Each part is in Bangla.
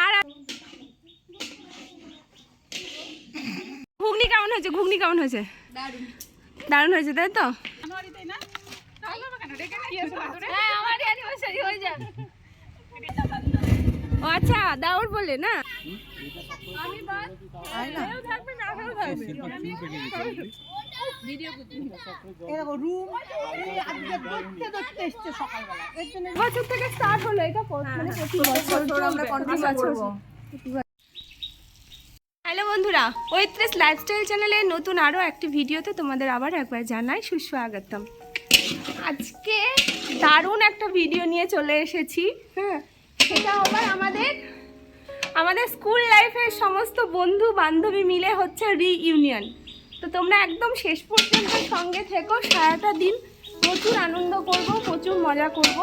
আর ঘুগনি কেমন হয়েছে? ঘুগনি কেমন হয়েছে? দারুণ। হয়েছে তাই তো? ও আচ্ছা দাউর বলে। না বছর থেকে স্টার্ট হলো এটা মানে প্রতি বছর আমরা কন্টিনিউ করব। হ্যালো বন্ধুরা ওয়েত্রেস লাইফস্টাইল চ্যানেলের নতুন আরও একটি ভিডিওতে তোমাদের আবার একবার জানাই সুস্বাগতম। আজকে দারুণ একটা ভিডিও নিয়ে চলে এসেছি হ্যাঁ সেটা আবার আমাদের আমাদের স্কুল লাইফের সমস্ত বন্ধু বান্ধবী মিলে হচ্ছে রিইউনিয়ন তো তোমরা একদম শেষ পর্যন্ত সঙ্গে থেকো, সারাটা দিন প্রচুর আনন্দ করব, প্রচুর মজা করব।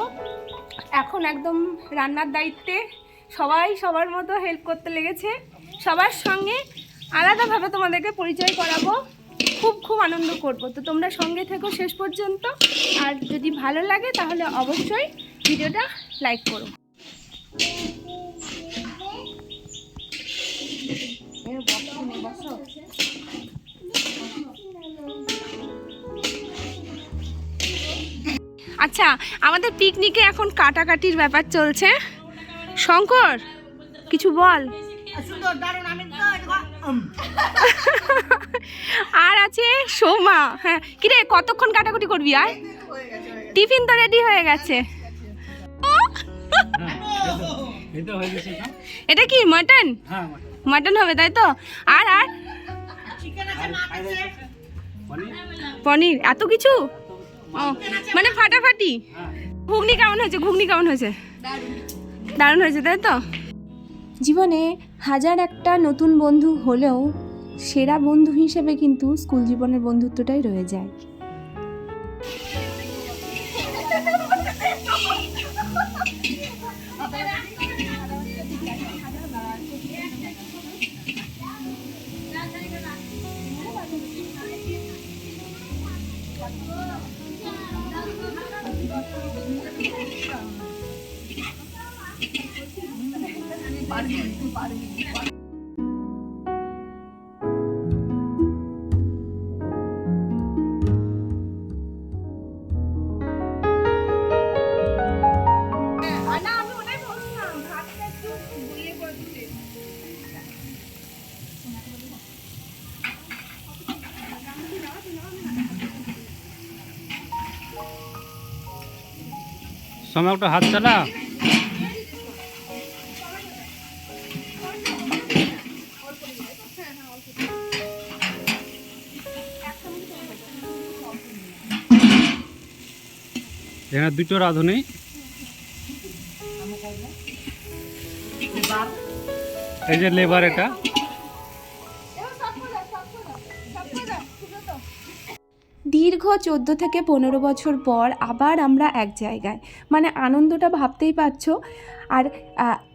এখন একদম রান্নার দায়িত্বে সবাই সবার মতো হেল্প করতে লেগেছে। সবার সঙ্গে আলাদাভাবে তোমাদেরকে পরিচয় করাবো, খুব খুব আনন্দ করব। তো তোমরা সঙ্গে থেকো শেষ পর্যন্ত, আর যদি ভালো লাগে তাহলে অবশ্যই ভিডিওটা লাইক করো। আচ্ছা আমাদের পিকনিকে এখন কাটাকাটির ব্যাপার চলছে। শঙ্কর কিছু বল। আর আছে সোমা হ্যাঁ। কিরে কতক্ষণ কাটাকুটি করবি আর? টিফিন তো রেডি হয়ে গেছে। এটা কি মাটন মাটন হবে তাই তো? আর আর? পনির। এত কিছু? ও মানে ফাটাফাটি? হ্যাঁ ঘুগনি কেমন হয়েছে? ঘুগনি কেমন হয়েছে? দারুণ হয়েছে তাই তো? জীবনে হাজার একটা নতুন বন্ধু হলেও সেরা বন্ধু হিসেবে কিন্তু স্কুল জীবনের বন্ধুত্বটাই রয়ে যায়। পারবি তুই পারবি সময় একটা হাত চালা। এখানে দুটো রাঁধুনি। এই যে লেবার এটা। দীর্ঘ চোদ্দ থেকে পনেরো বছর পর আবার আমরা এক জায়গায়। মানে আনন্দটা ভাবতেই পারছ। আর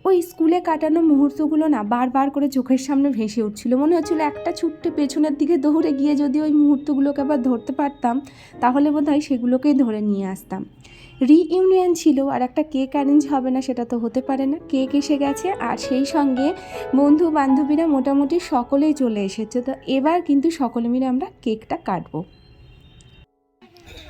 ওই স্কুলে কাটানো মুহূর্তগুলো না বারবার করে চোখের সামনে ভেসে উঠছিল। মনে হচ্ছিল একটা ছুট্টে পেছনের দিকে দৌড়ে গিয়ে যদি ওই মুহূর্তগুলোকে আবার ধরতে পারতাম, তাহলে বোধ হয় সেগুলোকেই ধরে নিয়ে আসতাম। রিইউনিয়ন ছিল, আর একটা কেক অ্যারেঞ্জ হবে না সেটা তো হতে পারে না। কেক এসে গেছে, আর সেই সঙ্গে বন্ধু বান্ধবীরা মোটামুটি সকলেই চলে এসেছে। তো এবার কিন্তু সকলে মিলে আমরা কেকটা কাটবো।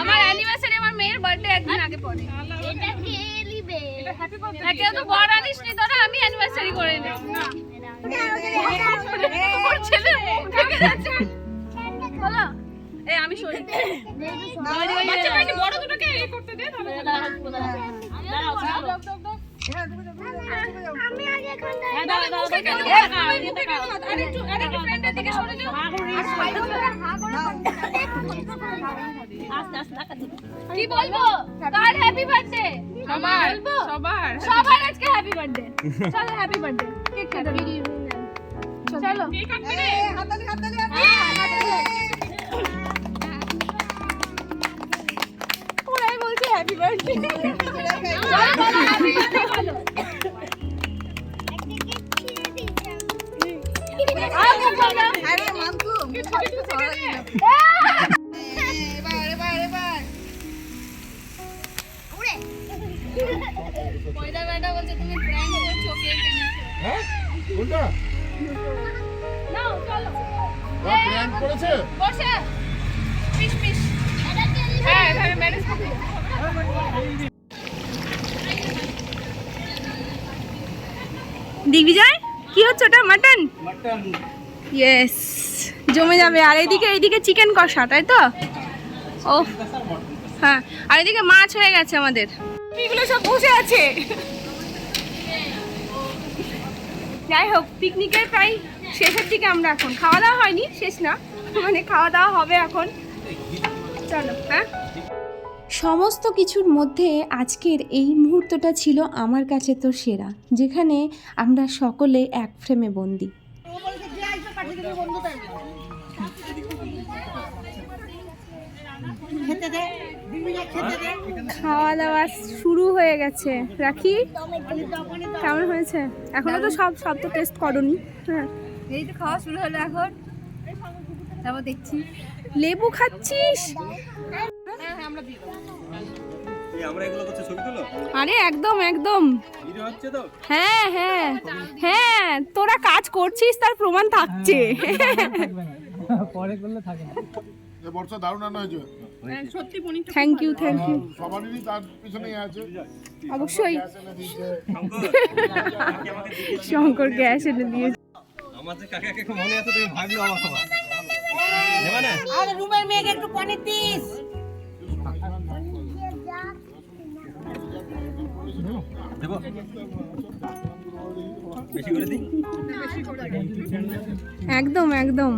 আমার অ্যানিভার্সারি আমার মেয়ের বার্থডে একদিন আগে পড়ে। এটা কে নিবে? না কেউ তো বড় আনিস নি তোরা আমি অ্যানিভার্সারি করে নেব ওর ছেলে মুখ ঢেকে যাচ্ছে। বলো। এই আমি সরি। বাচ্চা পাইনি বড় দুটোকে এই করতে দে তাহলে আমি আগে এখন হ্যাঁ দাও দাও আরেকটু আরেকটু ফ্রেন্ডের দিকে সরে যাও। কি বলব? কার হ্যাপি বার্থডে সবার সবার। সবার আজকে হ্যাপি বার্থডে চলো হ্যাপি বার্থডে কেক কাটবি চলো। কেক কাটবি হাতালি হাতালি ওরাই বলছে হ্যাপি বার্থডে চলো বলো হ্যাপি বার্থডে বলো আরে মান্তু এবার এবার এবার পয়দা দিগ্বিজয় কি হচ্ছে ওটা? মাটন। ইয়েস জমে যাবে। আর এইদিকে এইদিকে চিকেন কষা তাই তো? ও হ্যাঁ। আর এদিকে মাছ হয়ে গেছে আমাদের। এগুলো সব বসে আছে। যাই হোক পিকনিকের প্রায় শেষের দিকে আমরা এখন। খাওয়া দাওয়া হয়নি শেষ না। মানে খাওয়া দাওয়া হবে এখন। চলো হ্যাঁ? সমস্ত কিছুর মধ্যে আজকের এই মুহূর্তটা ছিল আমার কাছে তো সেরা যেখানে আমরা সকলে এক ফ্রেমে বন্দি। খাওয়া দাওয়া শুরু হয়ে গেছে। রাখি কেমন হয়েছে? এখনও তো সব সব তো টেস্ট করনি। হ্যাঁ। এই তো খাওয়া শুরু হলো এখন। তারপর দেখছি। লেবু খাচ্ছিস? আমরা এগুলো করছে ছবি তুলো? আরে একদম একদম। ভিডিও হচ্ছে তো? হ্যাঁ হ্যাঁ হ্যাঁ তোরা কাজ করছিস তার প্রমাণ থাকছে। এ বর্ষা দারুণ রান্না হয়েছে। সত্যি থ্যাংক ইউ থ্যাংক ইউ সবারই তার পিছনেই আছে। অবশ্যই। শঙ্কর গ্যাস এনে দিয়েছে। আমার যে কাকে কাকে মনে আছে তুমি ভাবলো আমার খাবার নেবা না আরে রুমের মেয়েকে একটু পনির দিস। দেবো? বেশি করে দিই? একদম একদম।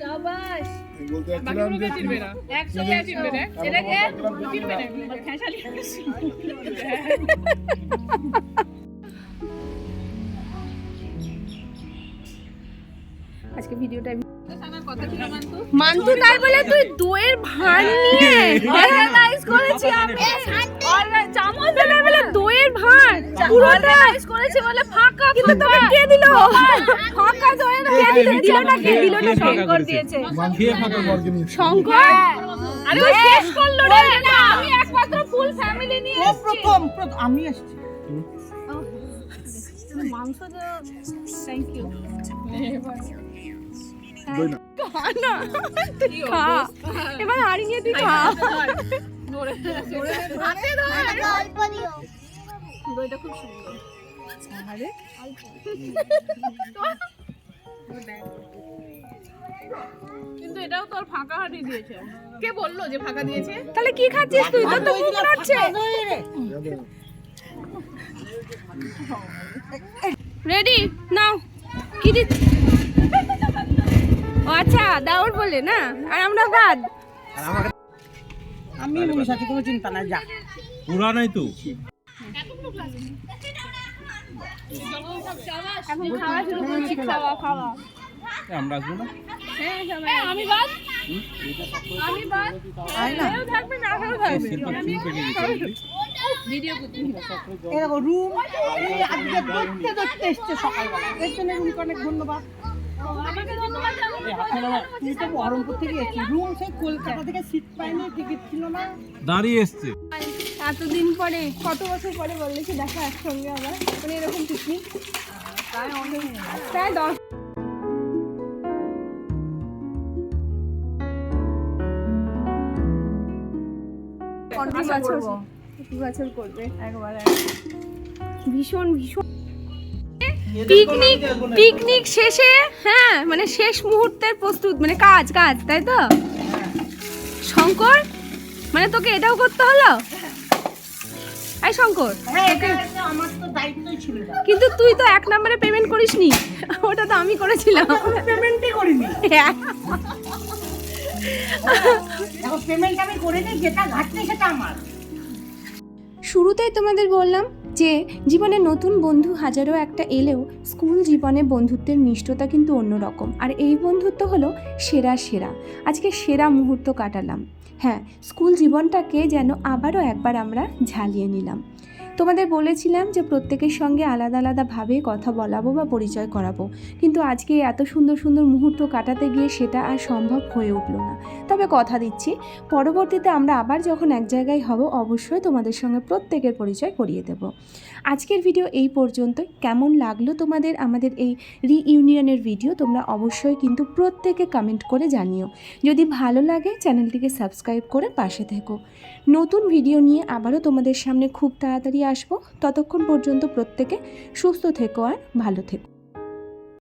সাবাস বলতে চাচ্ছিলাম যে একসঙ্গে চিনবে এটাকে চিনবে না? খেসালি আজকে ভিডিওটা মান্তু। মান্তু তার বলে তুই দইয়ের ভাঁড় নিয়ে অর্গানাইজ করেছি আমি অর্গানাইজ চামচ দিলে বলে দইয়ের ভাঁড় পুরোটা করেছি বলে ফাঁকা কিন্তু তোকে কে দিল? ফাঁকা। দইয়ের কে দিল? দিলটা কে? দিলটা শঙ্কর দিয়েছে। খেয়ে ফাঁকা বর্গে নিয়ে শঙ্কর? আরে ও শেষ করল রে। আমি একমাত্র ফুল ফ্যামিলি নিয়ে প্রথম প্রথম। আমি আসছি মাংস থ্যাংক ইউ খা না। তুই খা। এবার হাড়ি নিয়ে তুই খা। দইটা খুব সুন্দর। কিন্তু এটাও তোর ফাঁকা হাঁটি দিয়েছে। কে বলল যে ফাঁকা দিয়েছে? তাহলে কি খাচ্ছিস তুই? তোর তো মুখ নড়ছে। রেডি? নাও। কি দিচ্ছি? ও আচ্ছা দাওর বলে না? আর আমরা ভাত আমি মনে সাথে কোনো চিন্তা নাই যা। পুরানাই তো। এখন খাওয়া শুরু করছি খাওয়া খাওয়া। আমরা আসব না? আমি বাদ? আমি বাদ? থাকবে না কেউ থাকবে। এরকম রুম আজকে দেখতে দেখতে এসছে সকালবেলা। এর জন্য রুমকে অনেক ধন্যবাদ। দাঁড়িয়ে এসছে। এতদিন পরে কত বছর পরে বললে কি দেখা একসঙ্গে আবার? মানে এরকম পিকনিক প্রায় দশ দু বছর দু বছর করবে? একবার। ভীষণ ভীষণ। পিকনিক পিকনিক শেষে হ্যাঁ মানে শেষ মুহূর্তের প্রস্তুত মানে কাজ কাজ তাই তো? শঙ্কর মানে তোকে এটাও করতে হলো? এই শঙ্কর। হ্যাঁ এটা হচ্ছে আমার তো দায়িত্বই ছিল এটা। কিন্তু তুই তো এক নম্বরে পেমেন্ট করিসনি। ওটা তো আমি করেছিলাম। পেমেন্টই করিনি। হ্যাঁ। পেমেন্ট আমি করে দিই যেটা ঘাটতি সেটা আমার। শুরুতেই তোমাদের বললাম যে জীবনে নতুন বন্ধু হাজারো একটা এলেও স্কুল জীবনে বন্ধুত্বের মিষ্টতা কিন্তু অন্যরকম। আর এই বন্ধুত্ব হলো সেরা সেরা। আজকে সেরা মুহূর্ত কাটালাম। হ্যাঁ স্কুল জীবনটাকে যেন আবারও একবার আমরা ঝালিয়ে নিলাম। তোমাদের বলেছিলাম যে প্রত্যেকের সঙ্গে আলাদা আলাদাভাবে কথা বলাবো বা পরিচয় করাবো। কিন্তু আজকে এত সুন্দর সুন্দর মুহূর্ত কাটাতে গিয়ে সেটা আর সম্ভব হয়ে উঠল না। তবে কথা দিচ্ছি, পরবর্তীতে আমরা আবার যখন এক জায়গায় হব, অবশ্যই তোমাদের সঙ্গে প্রত্যেকের পরিচয় করিয়ে দেব। আজকের ভিডিও এই পর্যন্ত কেমন লাগল তোমাদের আমাদের এই রিইউনিয়নের ভিডিও তোমরা অবশ্যই কিন্তু প্রত্যেকে কমেন্ট করে জানিও। যদি ভালো লাগে চ্যানেলটিকে সাবস্ক্রাইব করে পাশে থেকো। নতুন ভিডিও নিয়ে আবারও তোমাদের সামনে খুব তাড়াতাড়ি আসব। ততক্ষণ পর্যন্ত প্রত্যেকে সুস্থ থেকো আর ভালো থেকো।